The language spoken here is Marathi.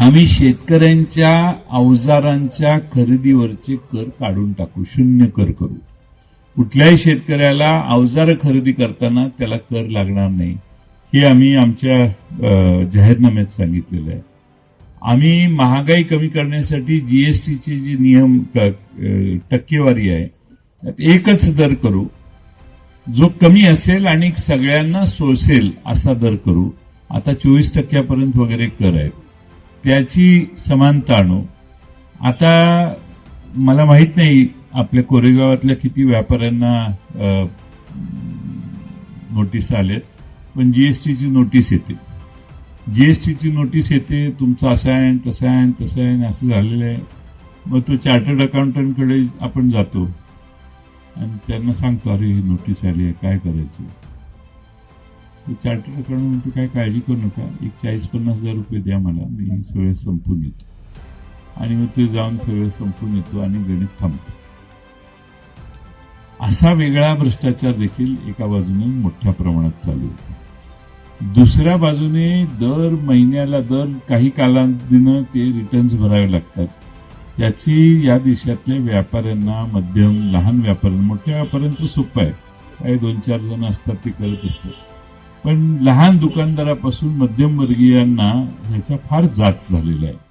आम्ही शेतकऱ्यांच्या अवजारांच्या खरेदीवरचे कर काढून टाकू शून्य कर करू. कुठल्याही शेतकऱ्याला अवजार खरेदी करताना त्याला कर लागणार नाही. हे आम्ही आमच्या जाहीरनाम्यात सांगितलेलं आहे. आम्ही महागाई कमी करण्यासाठी जीएसटीचे जे नियम टक्केवारी आहे त्यात एकच दर करू. जो कमी असेल आणि सगळ्यांना सोसेल असा दर करू. आता चोवीस टक्क्यापर्यंत वगैरे कर आहेत. त्याची समानता आणू आता मला माहीत नाही आपल्या कोरेगावातल्या किती व्यापाऱ्यांना नोटीस आलेत पण जी एस टीची नोटीस येते. जी एस टीची नोटीस येते तुमचं असं आहे तसं आहे तसं आहे असं झालेलं आहे. मग तो चार्टर्ड अकाउंटंटकडे आपण जातो. आणि त्यांना सांगतो अरे ही नोटीस आली आहे काय करायचं? तो चार्टर्ड अकाउंट म्हणतो काय काळजी करू नका. एक चाळीस पन्नास हजार रुपये द्या मला. मी सगळं संपून येतो. आणि मग ते जाऊन सगळं संपून येतो आणि गणित थांबतो. असा वेगळा भ्रष्टाचार देखील एका बाजूने मोठ्या प्रमाणात चालू होतो. दुसऱ्या बाजूने दर महिन्याला दर काही कालावधीनं ते रिटर्न्स भरावे लागतात. त्याची या देशातल्या व्यापाऱ्यांना मध्यम लहान व्यापाऱ्यांना मोठ्या व्यापाऱ्यांचं सोपं आहे. काही दोन चार जण असतात ते करत असतात. पण लहान दुकानदारापासून मध्यमवर्गीयांना ह्याचा फार जाच झालेला आहे.